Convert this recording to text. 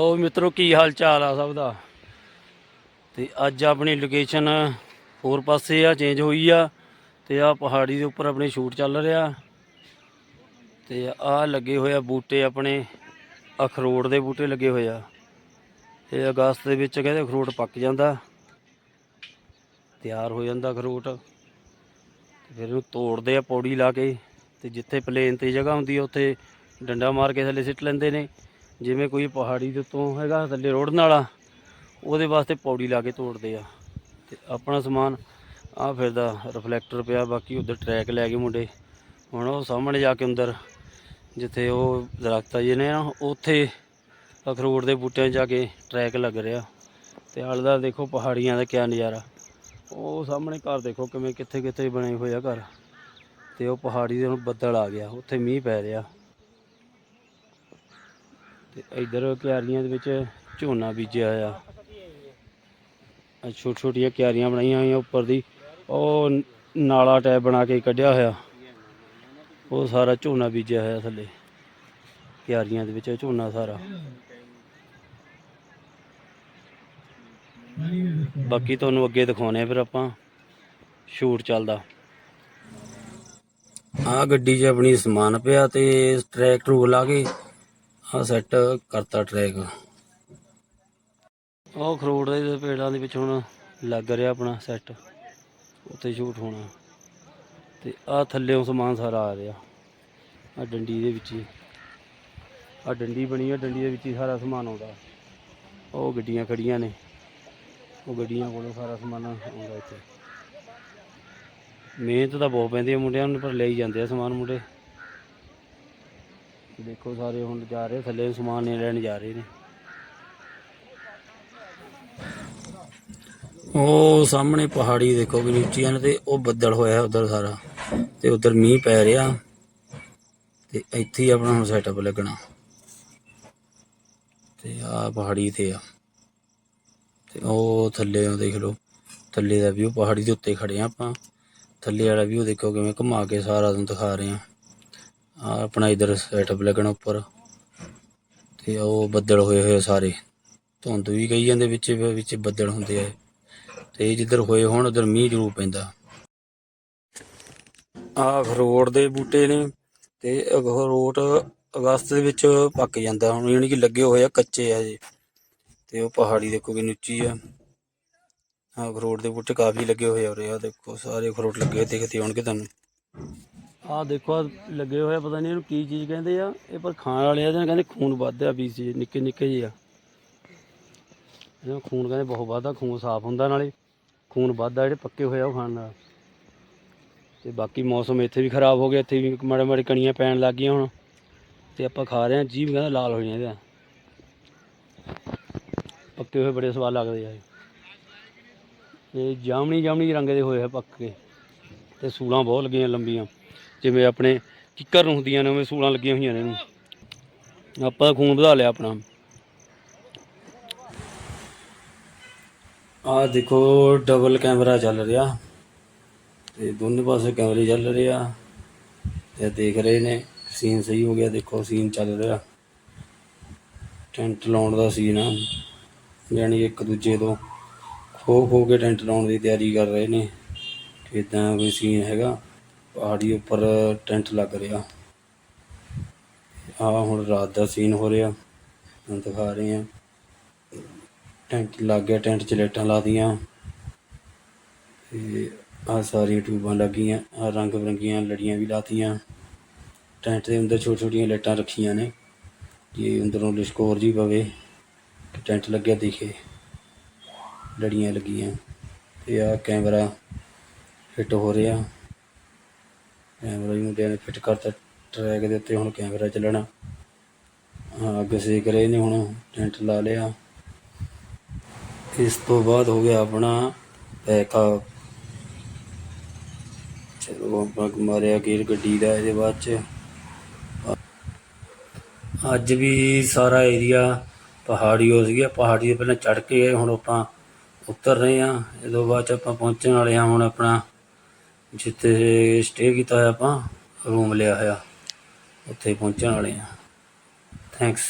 ਉਹ ਮਿੱਤਰੋ, ਕੀ ਹਾਲ ਚਾਲ ਆ ਸਭ ਦਾ? ਤੇ ਅੱਜ ਆਪਣੀ ਲੋਕੇਸ਼ਨ ਹੋਰ ਪਾਸੇ ਆ ਚੇਂਜ ਹੋਈ ਆ ਤੇ ਆ ਪਹਾੜੀ ਦੇ ਉੱਪਰ ਆਪਣੇ ਸ਼ੂਟ ਚੱਲ ਰਿਹਾ। ਤੇ ਆ ਲੱਗੇ ਹੋਏ ਆ ਬੂਟੇ ਆਪਣੇ ਅਖਰੋਟ ਦੇ ਬੂਟੇ ਲੱਗੇ ਹੋਏ ਆ। ਇਹ ਅਗਸਤ ਦੇ ਵਿੱਚ ਕਹਿੰਦੇ ਅਖਰੋਟ ਪੱਕ ਜਾਂਦਾ, ਤਿਆਰ ਹੋ ਜਾਂਦਾ ਅਖਰੋਟ। ਫਿਰ ਉਹਨੂੰ ਤੋੜਦੇ ਆ ਪੌੜੀ ਲਾ ਕੇ ਤੇ ਜਿੱਥੇ ਪਲੇਨ ਤੇ ਜਗ੍ਹਾ ਹੁੰਦੀ ਆ, ਉੱਥੇ ਡੰਡਾ ਮਾਰ ਕੇ ਥੱਲੇ ਸਿੱਟ ਲੈਂਦੇ ਨੇ। ਜਿਵੇਂ ਕੋਈ ਪਹਾੜੀ ਦੇ ਉੱਤੋਂ ਹੈਗਾ ਥੱਲੇ ਰੋੜਨ ਵਾਲਾ, ਉਹਦੇ ਵਾਸਤੇ ਪੌੜੀ ਲਾ ਕੇ ਤੋੜਦੇ ਆ। ਤੇ ਆਪਣਾ ਸਮਾਨ ਆ ਫਿਰਦਾ ਰਿਫਲੈਕਟਰ ਪਿਆ, ਬਾਕੀ ਉਧਰ ਟਰੈਕ ਲੈ ਗਏ ਮੁੰਡੇ। ਹੁਣ ਉਹ ਸਾਹਮਣੇ ਜਾ ਕੇ ਅੰਦਰ, ਜਿੱਥੇ ਉਹ ਦਰਖਤ ਆ ਜਿਹੇ ਨੇ ਨਾ ਉੱਥੇ ਅਖਰੋਟ ਦੇ ਬੂਟਿਆਂ 'ਚ ਜਾ ਕੇ ਟਰੈਕ ਲੱਗ ਰਿਹਾ। ਤੇ ਆਲੇ ਦੁਆਲੇ ਦੇਖੋ ਪਹਾੜੀਆਂ ਦਾ ਕਿਆ ਨਜ਼ਾਰਾ। ਉਹ ਸਾਹਮਣੇ ਘਰ ਦੇਖੋ ਕਿਵੇਂ ਕਿੱਥੇ ਕਿੱਥੇ ਬਣੇ ਹੋਏ ਆ ਘਰ। ਤੇ ਉਹ ਪਹਾੜੀ ਦੇ ਹੁਣ ਬੱਦਲ ਆ ਗਿਆ, ਉੱਥੇ ਮੀਂਹ ਪੈ ਰਿਹਾ। ਇਧਰ ਕਿਆਰੀਆਂ ਦੇ ਵਿੱਚ ਝੋਨਾ ਬੀਜਿਆ ਆ ਛੋਟੀ ਛੋਟੀਆਂ ਕਿਆਰੀਆਂ ਬਣਾਈਆਂ ਹੋਈਆਂ ਉੱਪਰ ਦੀ। ਉਹ ਨਾਲਾ ਟੈਪ ਬਣਾ ਕੇ ਕੱਢਿਆ ਹੋਇਆ। ਉਹ ਸਾਰਾ ਝੋਨਾ ਬੀਜਿਆ ਹੋਇਆ ਥੱਲੇ। ਕਿਆਰੀਆਂ ਦੇ ਵਿੱਚ ਝੋਨਾ ਸਾਰਾ। ਬਾਕੀ ਤੁਹਾਨੂੰ ਅੱਗੇ ਦਿਖਾਉਣੇ ਆ ਫਿਰ ਆਪਾਂ ਸ਼ੂਟ ਚੱਲਦਾ। ਆ ਗੱਡੀ 'ਚ ਆਪਣੀ ਸਮਾਨ ਪਿਆ ਤੇ ਟਰੈਕ ਟਰੂਕ ਲਾ ਕੇ ਆ ਸੈੱਟ ਕਰਤਾ ਟਰੈਕ ਉਹ ਖਰੋੜ ਦੇ ਪੇੜਾਂ ਦੇ ਵਿੱਚ ਹੁਣ ਲੱਗ ਰਿਹਾ ਆਪਣਾ ਸੈੱਟ ਉੱਥੇ ਸ਼ੂਟ ਹੋਣਾ। ਤੇ ਆ ਥੱਲੇੋਂ ਸਮਾਨ ਸਾਰਾ ਆ ਰਿਹਾ। ਆ ਡੰਡੀ ਦੇ ਵਿੱਚ ਹੀ। ਆ ਡੰਡੀ ਬਣੀ ਆ, ਡੰਡੀ ਦੇ ਵਿੱਚ ਹੀ ਸਾਰਾ ਸਮਾਨ ਆਉਂਦਾ। ਉਹ ਗੱਡੀਆਂ ਖੜੀਆਂ ਨੇ। ਉਹ ਗੱਡੀਆਂ ਕੋਲੋਂ ਸਾਰਾ ਸਮਾਨ ਆਉਂਦਾ ਇੱਥੇ। ਮਿਹਨਤ ਤਾਂ ਬਹੁਤ ਪੈਂਦੀ ਆ ਮੁੰਡਿਆਂ ਨੂੰ, ਪਰ ਲਈ ਜਾਂਦੇ ਆ ਸਮਾਨ ਮੁੰਡੇ। ਦੇਖੋ ਸਾਰੇ ਹੁਣ ਜਾ ਰਹੇ, ਥੱਲੇ ਸਮਾਨ ਨੇ ਲੈਣ ਜਾ ਰਹੇ ਨੇ। ਉਹ ਸਾਹਮਣੇ ਪਹਾੜੀ ਦੇਖੋ ਕਿ ਉੱਚੀਆਂ ਨੇ ਤੇ ਉਹ ਬੱਦਲ ਹੋਇਆ ਉਧਰ ਸਾਰਾ ਤੇ ਉਧਰ ਮੀਂਹ ਪੈ ਰਿਹਾ ਤੇ ਇੱਥੇ ਹੀ ਆਪਣਾ ਹੁਣ ਸੈਟਅਪ ਲੱਗਣਾ। ਤੇ ਆ ਪਹਾੜੀ ਤੇ ਆ। ਤੇ ਉਹ ਥੱਲੇ ਉਹ ਦੇਖ ਲਓ, ਥੱਲੇ ਦਾ ਵਿਊ ਪਹਾੜੀ ਦੇ ਉੱਤੇ ਖੜੇ ਆ ਆਪਾਂ। ਥੱਲੇ ਵਾਲਾ ਵਿਊ ਦੇਖੋ ਕਿਵੇਂ ਘੁਮਾ ਕੇ ਸਾਰਾ ਤੁਹਾਨੂੰ ਦਿਖਾ ਰਹੇ ਆ ਆ ਆਪਣਾ ਇਧਰ ਸੈਟਅਪ ਲੱਗਣਾ ਉੱਪਰ। ਤੇ ਉਹ ਬੱਦਲ ਹੋਏ ਹੋਏ ਆ ਸਾਰੇ। ਧੁੰਦ ਵੀ ਕਹੀ ਜਾਂਦੇ ਵਿੱਚ ਵਿੱਚ ਬੱਦਲ ਹੁੰਦੇ ਆ। ਤੇ ਜਿੱਧਰ ਹੋਏ ਹੋਣ, ਉਧਰ ਮੀਂਹ ਜ਼ਰੂਰ ਪੈਂਦਾ। ਆ ਅਖਰੋਟ ਦੇ ਬੂਟੇ ਨੇ ਤੇ ਅਖਰੋਟ ਅਗਸਤ ਦੇ ਵਿੱਚ ਪੱਕ ਜਾਂਦਾ। ਹੁਣ ਯਾਨੀ ਕਿ ਲੱਗੇ ਹੋਏ ਆ ਕੱਚੇ ਆ ਜੀ ਤੇ ਉਹ ਪਹਾੜੀ ਦੇਖੋ ਕਿ ਉੱਚੀ ਆ। ਆ ਅਖਰੋਟ ਦੇ ਬੂਟੇ ਕਾਫੀ ਲੱਗੇ ਹੋਏ ਆ ਉਰੇ। ਆ ਦੇਖੋ, ਸਾਰੇ ਅਖਰੋਟ ਲੱਗੇ ਹੋਏ ਦਿਖਦੇ ਹੋਣਗੇ ਤੁਹਾਨੂੰ। ਆਹ ਦੇਖੋ ਆਹ ਲੱਗੇ ਹੋਏ ਆ, ਪਤਾ ਨਹੀਂ ਇਹਨੂੰ ਕੀ ਚੀਜ਼ ਕਹਿੰਦੇ ਆ। ਇਹ ਪਰ ਖਾਣ ਵਾਲੇ ਆ, ਜਿਹਨਾਂ ਕਹਿੰਦੇ ਖੂਨ ਵੱਧਦਾ ਵੀ ਸੀ ਨਿੱਕੇ ਨਿੱਕੇ ਜਿਹੇ ਆ। ਇਹਨਾਂ ਖੂਨ ਕਹਿੰਦੇ ਬਹੁਤ ਵੱਧਦਾ ਖੂਨ ਸਾਫ਼ ਹੁੰਦਾ ਨਾਲੇ। ਖੂਨ ਵੱਧਦਾ ਜਿਹੜੇ ਪੱਕੇ ਹੋਏ ਆ, ਉਹ ਖਾਣ ਨਾਲ। ਤੇ ਬਾਕੀ ਮੌਸਮ ਇੱਥੇ ਵੀ ਖਰਾਬ ਹੋ ਗਿਆ, ਇੱਥੇ ਵੀ ਮਾੜੇ ਮਾੜੇ ਕਣੀਆਂ ਪੈਣ ਲੱਗ ਗਈਆਂ ਹੁਣ। ਤੇ ਆਪਾਂ ਖਾ ਰਹੇ ਹਾਂ ਜੀਭ ਕਹਿੰਦਾ ਲਾਲ ਹੋ ਜਾਂਦੇ ਆ। ਪੱਕੇ ਹੋਏ ਬੜੇ ਸਵਾਦ ਲੱਗਦੇ ਆ ਇਹ। ਜਾਮਣੀ ਜਾਮਣੀ ਰੰਗ ਦੇ ਹੋਏ ਆ ਪੱਕ ਕੇ। ਤੇ ਸੂਲਾਂ ਬਹੁਤ ਲੱਗੀਆਂ ਲੰਬੀਆਂ। ਜਿਵੇਂ ਆਪਣੇ ਕਿੱਕਰ ਨੂੰ ਹੁੰਦੀਆਂ ਨੇ, ਉਵੇਂ ਸੂਲਾਂ ਲੱਗੀਆਂ ਹੋਈਆਂ ਨੇ ਇਹਨੂੰ। ਆਪਾਂ ਖੂਨ ਵਧਾ ਲਿਆ ਆਪਣਾ। ਆ ਦੇਖੋ ਡਬਲ ਕੈਮਰਾ ਚੱਲ ਰਿਹਾ। ਤੇ ਦੋਨੇ ਪਾਸੇ ਕੈਮਰੇ ਚੱਲ ਰਹੇ। ਆ ਤੇ ਦੇਖ ਰਹੇ ਨੇ ਸੀਨ ਸਹੀ ਹੋ ਗਿਆ। ਦੇਖੋ ਸੀਨ ਚੱਲ ਰਿਹਾ। ਟੈਂਟ ਲਾਉਣ ਦਾ ਸੀਨ ਆ। ਯਾਨੀ ਇੱਕ ਦੂਜੇ ਤੋਂ ਖੋ ਖੋ ਕੇ ਟੈਂਟ ਲਾਉਣ ਦੀ ਤਿਆਰੀ ਕਰ ਰਹੇ ਨੇ। ਇਦਾਂ ਕੋਈ ਸੀਨ ਹੈਗਾ। ਪਹਾੜੀ ਉੱਪਰ ਟੈਂਟ ਲੱਗ ਰਿਹਾ। ਆ ਹੁਣ ਰਾਤ ਦਾ ਸੀਨ ਹੋ ਰਿਹਾ। ਹੁਣ ਦਿਖਾ ਰਹੇ ਆ ਟੈਂਟ ਲੱਗ ਗਿਆ, ਟੈਂਟ 'ਚ ਲਾਈਟਾਂ ਲਾਤੀਆਂ ਤੇ ਆ ਸਾਰੀਆਂ ਟਿਊਬਾਂ ਲੱਗੀਆਂ ਆ ਰੰਗ ਬਰੰਗੀਆਂ ਲੜੀਆਂ ਵੀ ਲਾਤੀਆਂ ਟੈਂਟ ਦੇ ਅੰਦਰ ਛੋਟੀ ਛੋਟੀਆਂ ਲਾਈਟਾਂ ਰੱਖੀਆਂ ਨੇ। ਜੇ ਅੰਦਰੋਂ ਲਿਸ਼ਕੋਰ ਜੀ ਪਵੇ, ਕਿ ਟੈਂਟ ਲੱਗਿਆ ਦਿਖੇ। ਲੜੀਆਂ ਲੱਗੀਆਂ। ਤੇ ਆ ਕੈਮਰਾ ਫਿੱਟ ਹੋ ਰਿਹਾ। ਕੈਮਰਾ ਹੀ ਮੁੰਡਿਆਂ ਨੇ ਫਿੱਟ ਕਰਤਾ ਟਰੈਕ ਦੇ ਉੱਤੇ ਹੁਣ ਕੈਮਰਾ ਚੱਲਣਾ। ਹਾਂ, ਅੱਗ ਸੇਕ ਰਹੇ ਨੇ ਹੁਣ, ਟੈਂਟ ਲਾ ਲਿਆ। ਇਸ ਤੋਂ ਬਾਅਦ ਹੋ ਗਿਆ ਆਪਣਾ ਪੈਕਅਪ ਚਲੋ ਆਪਾਂ ਮਾਰਿਆ ਗੇਰ ਗੱਡੀ ਦਾ ਇਹਦੇ ਬਾਅਦ ਚ। ਅੱਜ ਵੀ ਸਾਰਾ ਏਰੀਆ ਪਹਾੜੀ ਹੋ ਸੀਗਾ ਪਹਾੜੀ ਦੇ ਪਹਿਲਾਂ ਚੜ ਕੇ ਹੁਣ ਆਪਾਂ ਉਤਰ ਰਹੇ ਆ ਇਹਦੋਂ ਬਾਅਦ ਚ ਆਪਾਂ ਪਹੁੰਚਣ ਵਾਲੇ ਆ ਹੁਣ ਆਪਣਾ ਜਿੱਥੇ ਸਟੇ ਕੀਤਾ ਹੋਇਆ ਆਪਾਂ ਰੂਮ ਲਿਆ ਹੋਇਆ ਉੱਥੇ ਪਹੁੰਚਣ ਵਾਲੇ ਆ ਥੈਂਕਸ